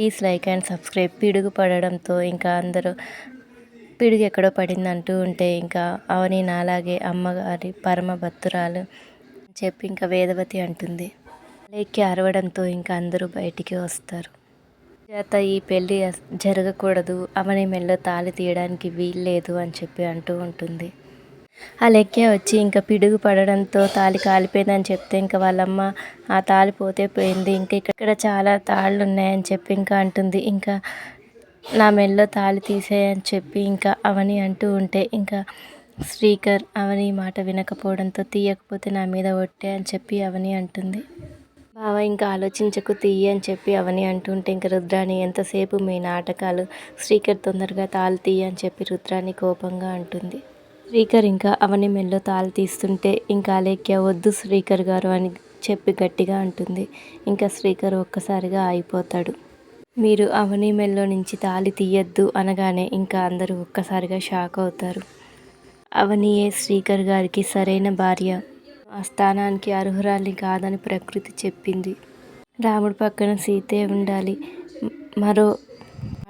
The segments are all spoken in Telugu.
ప్లీజ్ లైక్ అండ్ సబ్స్క్రైబ్ పిడుగు పడడంతో ఇంకా అందరూ పిడుగు ఎక్కడో పడింది అంటూ ఉంటే ఇంకా అవని నాలాగే అమ్మగారి పరమ భక్తురాలు చెప్పి ఇంకా వేదవతి అంటుంది లేక్కి అరవడంతో ఇంకా అందరూ బయటికి వస్తారు చేత ఈ పెళ్ళి జరగకూడదు అవని మెళ్ళ తాళి తీయడానికి వీల్లేదు అని చెప్పి అంటూ ఉంటుంది ఆ లెక్కే వచ్చి ఇంకా పిడుగు పడడంతో తాళి కాలిపోయిందని చెప్తే ఇంకా వాళ్ళమ్మ ఆ తాళి పోతే పోయింది ఇంకా ఇక్కడ చాలా తాళ్ళు ఉన్నాయని చెప్పి ఇంకా అంటుంది ఇంకా నా మెడలో తాళి తీసేయని చెప్పి ఇంకా అవని అంటూ ఉంటే ఇంకా శ్రీకర్ అవని మాట వినకపోవడంతో తీయకపోతే నా మీద ఒట్టే అని చెప్పి అవని అంటుంది బావ ఇంకా ఆలోచించకు తీయ అని చెప్పి అవని అంటుంటే ఇంకా రుద్రాణి ఎంతసేపు మీ నాటకాలు శ్రీకర్ తొందరగా తాళి తీయ అని చెప్పి రుద్రాణి కోపంగా అంటుంది శ్రీకర్ ఇంకా అవని మెల్లో తాళి తీస్తుంటే ఇంకా అలేక్య వద్దు శ్రీకర్ గారు అని చెప్పి గట్టిగా అంటుంది ఇంకా శ్రీకర్ ఒక్కసారిగా ఆగిపోతాడు మీరు అవని మెల్లో నుంచి తాళి తీయద్దు అనగానే ఇంకా అందరూ ఒక్కసారిగా షాక్ అవుతారు అవనియే శ్రీకర్ గారికి సరైన భార్య ఆ స్థానానికి అర్హురాలి కాదని ప్రకృతి చెప్పింది రాముడి పక్కన సీతే ఉండాలి మరో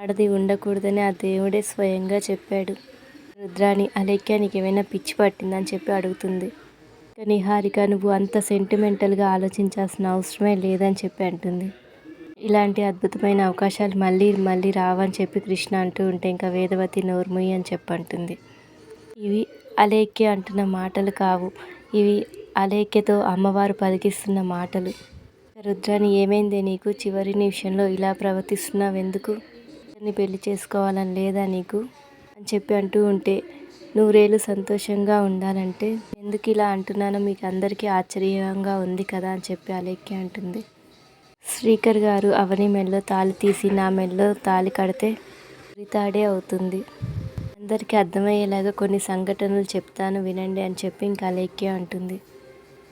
ఆడది ఉండకూడదని ఆ దేవుడే స్వయంగా చెప్పాడు రుద్రాని నీకు ఏమైనా పిచ్చి పట్టిందని చెప్పి అడుగుతుంది నిహారిక నువ్వు అంత సెంటిమెంటల్గా ఆలోచించాల్సిన అవసరమే లేదని చెప్పి అంటుంది ఇలాంటి అద్భుతమైన అవకాశాలు మళ్ళీ మళ్ళీ రావని చెప్పి కృష్ణ అంటూ ఉంటే ఇంకా వేదవతి నోర్ముయి అని చెప్పి అంటుంది ఇవి అలేఖ్య అంటున్న మాటలు కావు ఇవి అలేఖ్యతో అమ్మవారు పలికిస్తున్న మాటలు రుద్రాని ఏమైందే నీకు చివరి నిమిషంలో ఇలా ప్రవర్తిస్తున్నావు ఎందుకు పెళ్లి చేసుకోవాలని లేదా నీకు అని చెప్పి అంటూ ఉంటే నూరేళ్ళు సంతోషంగా ఉండాలంటే ఎందుకు ఇలా అంటున్నానో మీకు అందరికీ ఆశ్చర్యంగా ఉంది కదా అని చెప్పి అలేఖ్య అంటుంది శ్రీకర్ గారు అవని మెల్లో తాళి తీసి నా మెల్లో తాళి కడితే రితాడే అవుతుంది అందరికీ అర్థమయ్యేలాగా కొన్ని సంఘటనలు చెప్తాను వినండి అని చెప్పి ఇంకా అలేఖ్య అంటుంది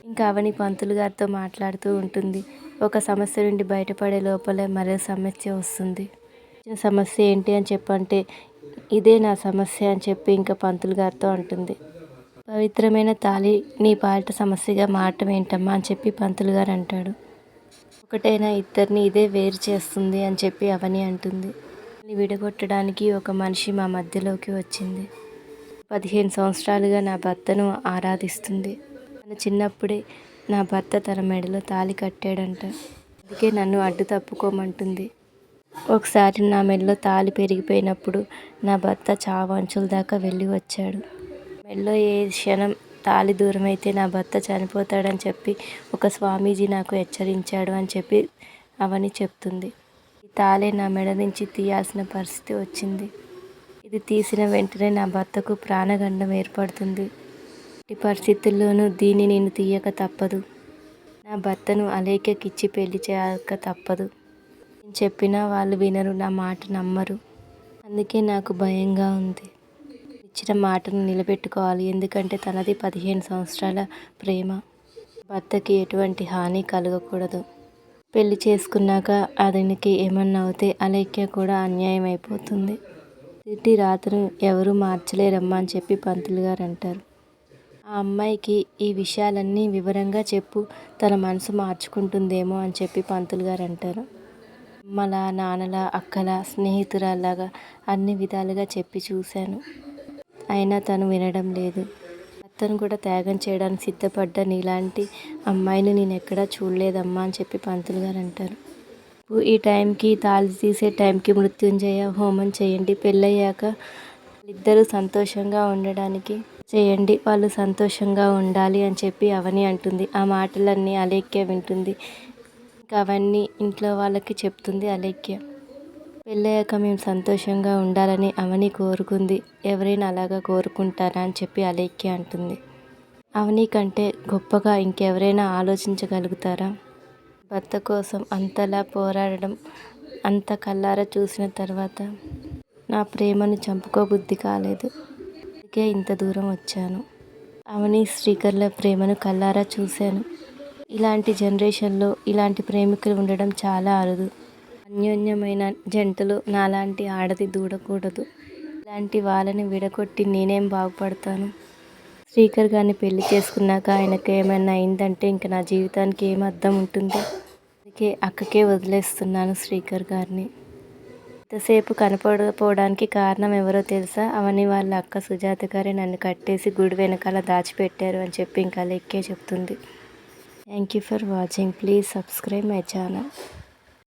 ఇంకా అవని పంతులు గారితో మాట్లాడుతూ ఉంటుంది ఒక సమస్య నుండి బయటపడే లోపలే మరో సమస్య వస్తుంది సమస్య ఏంటి అని చెప్పంటే ఇదే నా సమస్య అని చెప్పి ఇంకా పంతులు గారితో అంటుంది పవిత్రమైన తాళి నీ పాట సమస్యగా మారటం ఏంటమ్మా అని చెప్పి పంతులు గారు అంటాడు ఒకటైనా ఇద్దరిని ఇదే వేరు చేస్తుంది అని చెప్పి అవని అంటుంది విడగొట్టడానికి ఒక మనిషి మా మధ్యలోకి వచ్చింది పదిహేను సంవత్సరాలుగా నా భర్తను ఆరాధిస్తుంది తన చిన్నప్పుడే నా భర్త తన మెడలో తాళి కట్టాడంట అందుకే నన్ను అడ్డు తప్పుకోమంటుంది ఒకసారి నా మెడలో తాళి పెరిగిపోయినప్పుడు నా భర్త అంచుల దాకా వెళ్ళి వచ్చాడు మెడలో ఏ క్షణం తాళి దూరమైతే నా భర్త చనిపోతాడని చెప్పి ఒక స్వామీజీ నాకు హెచ్చరించాడు అని చెప్పి అవని చెప్తుంది ఈ తాళే నా మెడ నుంచి తీయాల్సిన పరిస్థితి వచ్చింది ఇది తీసిన వెంటనే నా భర్తకు ప్రాణగండం ఏర్పడుతుంది ఈ పరిస్థితుల్లోనూ దీన్ని నేను తీయక తప్పదు నా భర్తను అలేఖ్యకిచ్చి పెళ్లి చేయక తప్పదు నేను చెప్పినా వాళ్ళు వినరు నా మాట నమ్మరు అందుకే నాకు భయంగా ఉంది ఇచ్చిన మాటను నిలబెట్టుకోవాలి ఎందుకంటే తనది పదిహేను సంవత్సరాల ప్రేమ భర్తకి ఎటువంటి హాని కలగకూడదు పెళ్లి చేసుకున్నాక అతనికి ఏమన్నా అవుతే అలైక్య కూడా అన్యాయం అయిపోతుంది తిట్టి రాత్రి ఎవరు అని చెప్పి పంతులు గారు అంటారు ఆ అమ్మాయికి ఈ విషయాలన్నీ వివరంగా చెప్పు తన మనసు మార్చుకుంటుందేమో అని చెప్పి పంతులు గారు అంటారు అమ్మల నాన్నల అక్కల స్నేహితురాల్లాగా అన్ని విధాలుగా చెప్పి చూశాను అయినా తను వినడం లేదు అతను కూడా త్యాగం చేయడానికి సిద్ధపడ్డ నీలాంటి అమ్మాయిని నేను ఎక్కడా చూడలేదమ్మా అని చెప్పి పంతులు గారు అంటారు ఈ టైంకి తాళి తీసే టైంకి మృత్యుంజయ హోమం చేయండి పెళ్ళయ్యాక ఇద్దరు సంతోషంగా ఉండడానికి చేయండి వాళ్ళు సంతోషంగా ఉండాలి అని చెప్పి అవని అంటుంది ఆ మాటలన్నీ అలేక్య వింటుంది ఇంకా అవన్నీ ఇంట్లో వాళ్ళకి చెప్తుంది అలేఖ్య పెళ్ళయ్యాక మేము సంతోషంగా ఉండాలని అవని కోరుకుంది ఎవరైనా అలాగా కోరుకుంటారా అని చెప్పి అలేఖ్య అంటుంది అవని కంటే గొప్పగా ఇంకెవరైనా ఆలోచించగలుగుతారా భర్త కోసం అంతలా పోరాడడం అంత కల్లారా చూసిన తర్వాత నా ప్రేమను చంపుకోబుద్ధి కాలేదు అందుకే ఇంత దూరం వచ్చాను అవని శ్రీకర్ల ప్రేమను కల్లారా చూశాను ఇలాంటి జనరేషన్లో ఇలాంటి ప్రేమికులు ఉండడం చాలా అరుదు అన్యోన్యమైన జంటలు నాలాంటి ఆడది దూడకూడదు ఇలాంటి వాళ్ళని విడగొట్టి నేనేం బాగుపడతాను శ్రీకర్ గారిని పెళ్లి చేసుకున్నాక ఆయనకు ఏమైనా అయిందంటే ఇంకా నా జీవితానికి ఏం అర్థం ఉంటుంది అందుకే అక్కకే వదిలేస్తున్నాను శ్రీకర్ గారిని ఇంతసేపు కనపడకపోవడానికి కారణం ఎవరో తెలుసా అవన్నీ వాళ్ళ అక్క సుజాత గారే నన్ను కట్టేసి గుడి వెనకాల దాచిపెట్టారు అని చెప్పి ఇంకా లెక్కే చెప్తుంది Thank you for watching. Please subscribe my channel.